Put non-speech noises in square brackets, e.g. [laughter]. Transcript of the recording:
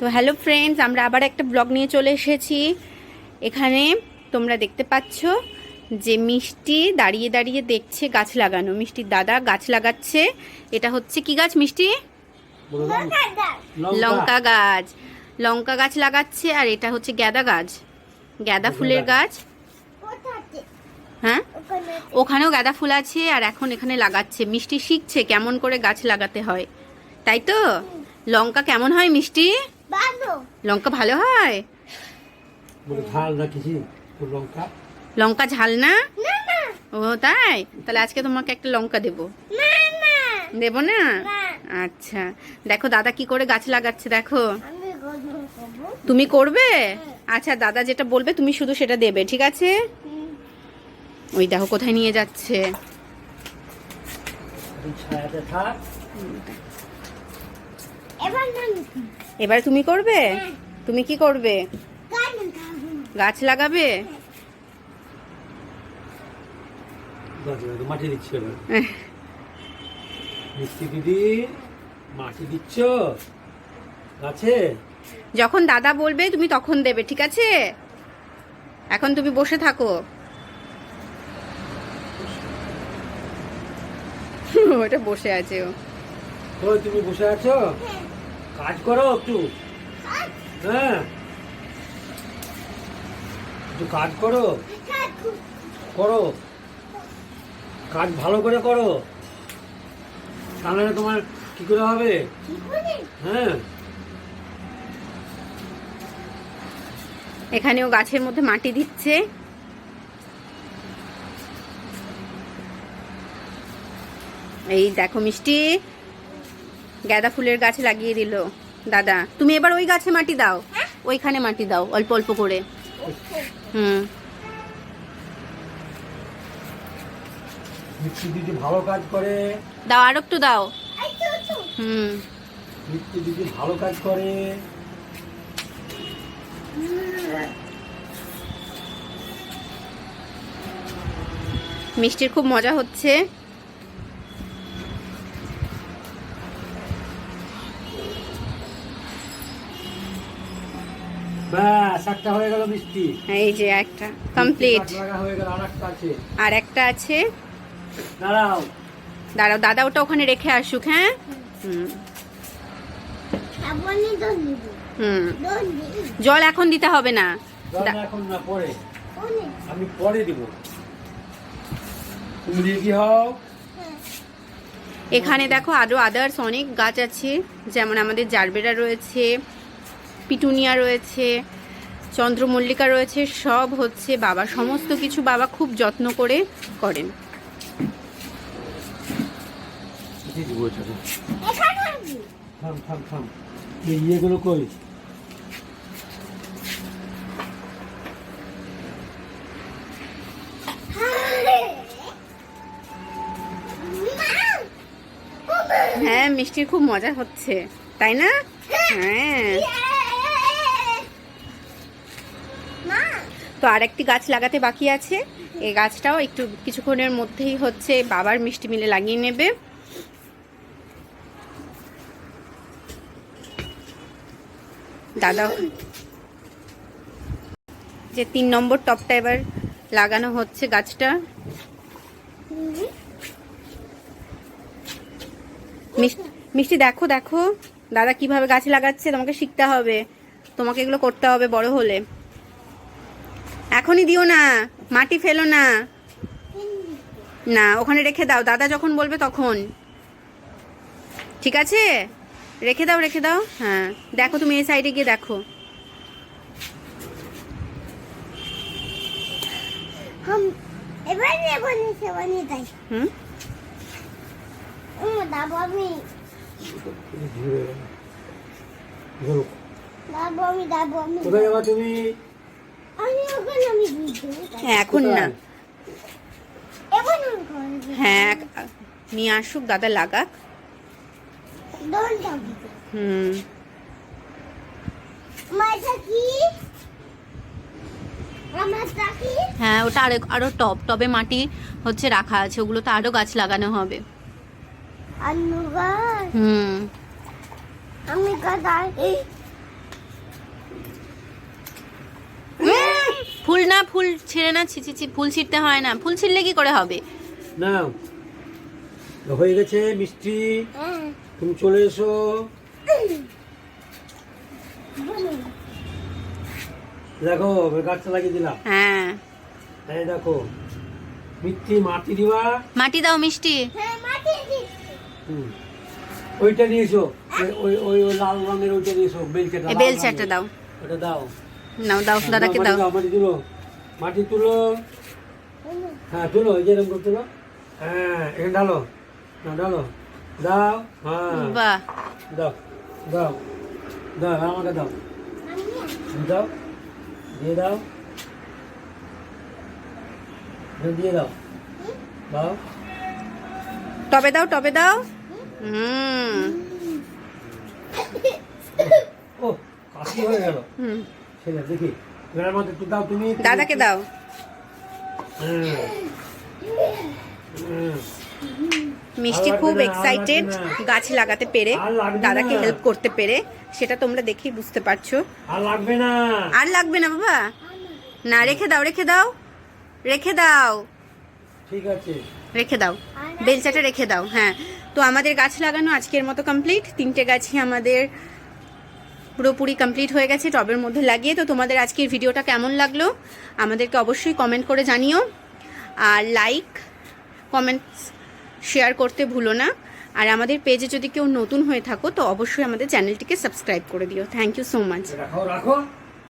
তো hello friends আমরা আবার একটা ব্লগ নিয়ে চলে এসেছি। এখানে তোমরা দেখতে পাচ্ছ যে মিষ্টি দাঁড়িয়ে দাঁড়িয়ে দেখছে গাছ লাগানো। মিষ্টির দাদা গাছ লাগাচ্ছে। এটা হচ্ছে কি গাছ মিষ্টি? লঙ্কা। গাছ। লঙ্কা গাছ লাগাচ্ছে আর এটা হচ্ছে গ্যাদা গাছ। গ্যাদা ফুলের গাছ। হ্যাঁ? ওখানেও গাঁদা ফুল আছে আর এখন এখানে লাগাচ্ছে। মিষ্টি শিখছে কেমন করে গাছ লাগাতে হয়। তাই তো? লঙ্কা কেমন হয় মিষ্টি? লঙ্কা ভালো হয়? লঙ্কা। লঙ্কা ঝাল না? ও তাই? তাহলে আজকে তোমাকে একটা লঙ্কা দেবো। দেবো না? আচ্ছা। দেখো দাদা কি করে গাছ লাগাচ্ছে দেখো। তুমি করবে? আচ্ছা দাদা যেটা বলবে তুমি শুধু সেটা দেবে ঠিক আছে? ওই দেখো কোথায় নিয়ে যাচ্ছে। ছায়াতে থাক। এবার তুমি করবে? তুমি কি করবে? গাছ লাগাবে? গাছে গাছে মাটি দিচ্ছি দিদি মাটি দিচ্ছ? গাছে? যখন দাদা বলবে তুমি তখন দেবে ঠিক আছে? এখন তুমি বসে থাকো। [laughs] ওটা বসে আছে ও। তুমি বসে আছো? কাজ করো একটু। হ্যাঁ। একটু কাজ করো। করো। কাজ ভালো করে করো। তাহলে তোমার কি করে হবে? হ্যাঁ। এখানেও গাছের মধ্যে মাটি দিচ্ছে। এই দেখো মিষ্টি। গাঁদা ফুলের গাছ লাগিয়ে দিল। দাদা তুমি এবার ওই গাছে মাটি দাও। ওইখানে মাটি দাও অল্প অল্প করে। হুম। মিষ্টি দিদি ভালো কাজ করে। দাও আর একটু দাও। হুম। মিষ্টি দিদি ভালো কাজ করে। মিষ্টির খুব মজা হচ্ছে। ব্যাস একটা হয়ে গেল মিষ্টি। এই যে একটা কমপ্লিট হয়ে আর একটা আছে। দাঁড়াও। দাঁড়াও দাদা ওটা ওখানে রেখে আসুক হ্যাঁ? হুম। হুম। জল এখন দিতে হবে না। এখন না পরে। আমি পরে দিব। তুমি রেডি হও। এখানে দেখো আরও আদার্স অনেক গাছ আছে। যেমন আমাদের জারবেরা রয়েছে পিটুনিয়া রয়েছে চন্দ্রমল্লিকা রয়েছে সব হচ্ছে বাবা। সমস্ত কিছু বাবা খুব যত্ন করে করেন। ইয়েগুলো কই? হ্যাঁ! মিষ্টির খুব মজা হচ্ছে তাই না? হ্যাঁ। তো আর একটি গাছ লাগাতে বাকি আছে। এই গাছটাও একটু কিছুক্ষণের মধ্যেই হচ্ছে বাবার মিষ্টি মিলে লাগিয়ে নেবে। দাদা যে তিন নম্বর টপটা এবার লাগানো হচ্ছে গাছটা। মিষ্টি দেখো দেখো। দাদা কীভাবে গাছ লাগাচ্ছে, তোমাকে শিখতে হবে। তোমাকে এগুলো করতে হবে বড় হলে। এখনই দিও না মাটি ফেলো না। না ওখানে রেখে দাও দাদা যখন বলবে তখন। ঠিক আছে? রেখে দাও রেখে দাও। হ্যাঁ দেখো তুমি এই সাইডে গিয়ে দেখো। দাবো আমি। দাবো আমি। কোথায় যাবা তুমি আমি ওখানে আমি দিতে হ্যাঁ এখন না। হ্যাঁ নিয়ে আসুক দাদা লাগাক। হুম। হ্যাঁ ওটা আরও আরও টব টবে মাটি হচ্ছে রাখা আছে ওগুলোতে আরও গাছ লাগানো হবে। হুম। আমি গাছ এই ফুল না ফুল ছিঁড়ে না ছি ছি ফুল ছিঁড়তে হয় না। ফুল ছিঁড়লে কি করে হবে? নাও হয়ে গেছে মিষ্টি। তুমি চলে এসো। দেখো গাছটা লাগিয়ে দিলাম। হ্যাঁ। এই দেখো মিষ্টি মাটি দিবা? মাটি দাও মিষ্টি। হ্যাঁ মাটি দিচ্ছি। হুম। ওইটা নিয়েছো ওই ওই ওই ওই লাল রঙের ওইটা নিয়েছো বেলচাটা এই লাল বেলচাটা দাও। ওটা দাও। নাও দাও দাদাকে দাও। মাটি তুলো মাটি তুলো। হ্যাঁ তুলো এই যে এরকম করে তুলো হ্যাঁ এখানে ঢালো। না ঢালো। দাও হ্যাঁ। বাহ। দাও দাও দাও আমাকে দাও। দাও দিয়ে দাও। দিয়ে দাও। দাও। টবে দাও টবে দাও। হুম। ও কাশি হয়ে গেল। হুম। দেখি। দাও তুমি দাদাকে দাও। মিষ্টি খুব এক্সাইটেড গাছ লাগাতে পেরে দাদাকে হেল্প করতে পেরে সেটা তোমরা দেখেই বুঝতে পারছ। আর লাগবে না। আর লাগবে না বাবা? না রেখে দাও রেখে দাও। রেখে দাও। ঠিক আছে। রেখে দাও। বেলচাটা রেখে দাও হ্যাঁ। তো আমাদের গাছ লাগানো আজকের মতো কমপ্লিট তিনটে গাছই আমাদের পুরোপুরি কমপ্লিট হয়ে গেছে, টবের মধ্যে লাগিয়ে। তো তোমাদের আজকের ভিডিওটা কেমন লাগল? আমাদেরকে অবশ্যই কমেন্ট করে জানিও। আর লাইক কমেন্টস শেয়ার করতে ভুলো না। আর আমাদের পেজে যদি কেউ নতুন হয়ে থাকো, তো অবশ্যই আমাদের চ্যানেলটিকে সাবস্ক্রাইব করে দিও। Thank you so much